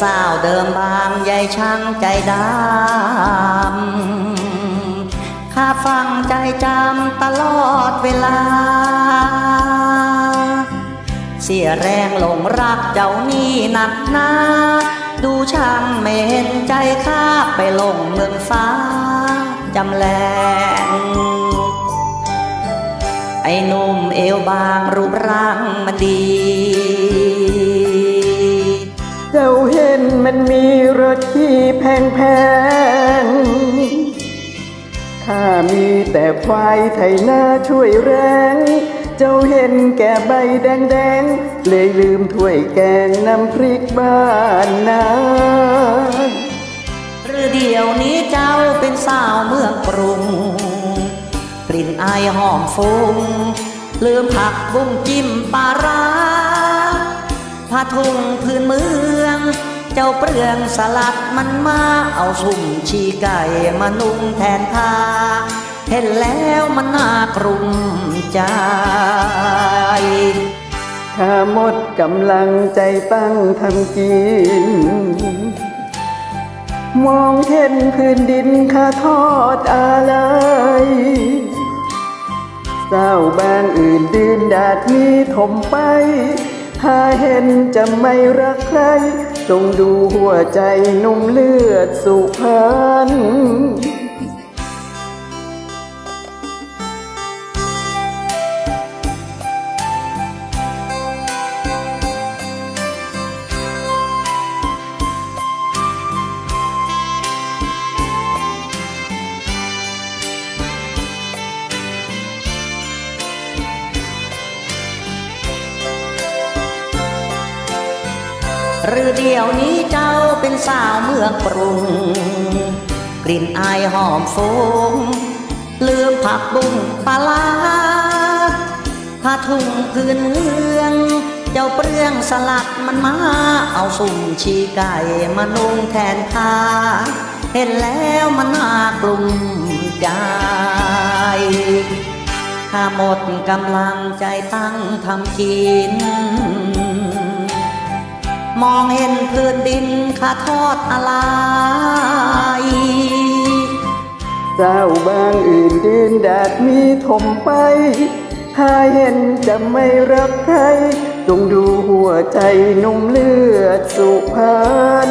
สาวเดิมบางใหญ่ช่างใจดำข้าฟังใจจำตลอดเวลา เสียแรงหลงรักเจ้านี่หนักหนาดูช่างไม่เห็นใจข้าไปลงเมืองฟ้าจำแรงไอ้นุ่มเอวบางรูปร่างมันดี แพงแพงข้ามีแต่ควายไถนาช่วยแรง เจ้าเห็นแก่ใบแดงๆเลยลืมถ้วยแกงน้ำพริกบ้านนาหรือเดี๋ยวนี้เจ้าเป็นสาวเมืองกรุง กลิ่นอายหอมฟุ้งลืมผักบุ้งจิ้มปลาร้าผ้าทุ่งพื้นเมือง เจ้าเปลืองสลัดมันมาเอาสุ่มชีไก่มานุ่งแทนผ้าเห็นแล้วมันน่ากรุมใจข้าหมดกำลังใจตั้งทำกิน มองเห็นพื้นดินข้าทอดอะไรเศร้าบ้านอื่นดืนดาดนี้ถมไป ถ้าเห็นจะไม่รักใคร จงดูหัวใจนุ่มเลือดสุพรรณ หรือเดี๋ยวนี้เจ้าเป็นสาวเมืองกรุง กลิ่นอายหอมฟุ้งลืมผักบุ้งปลาร้าผ้าทุ่งพื้นเมือง เจ้าเปลืองสลัดมันมา เอาสุ่มชีไก่มานุ่งแทนผ้าเห็นแล้วมันน่ากลุ่มใจข้าหมดกำลังใจตั้งทำกิน มองเห็นพื้นดินข้าทอดอะไรเจ้าบางอื่นดินแดดมีถมไป ถ้าเห็นจะไม่รักใครจงดูหัวใจนุ่มเลือดสุพรรณ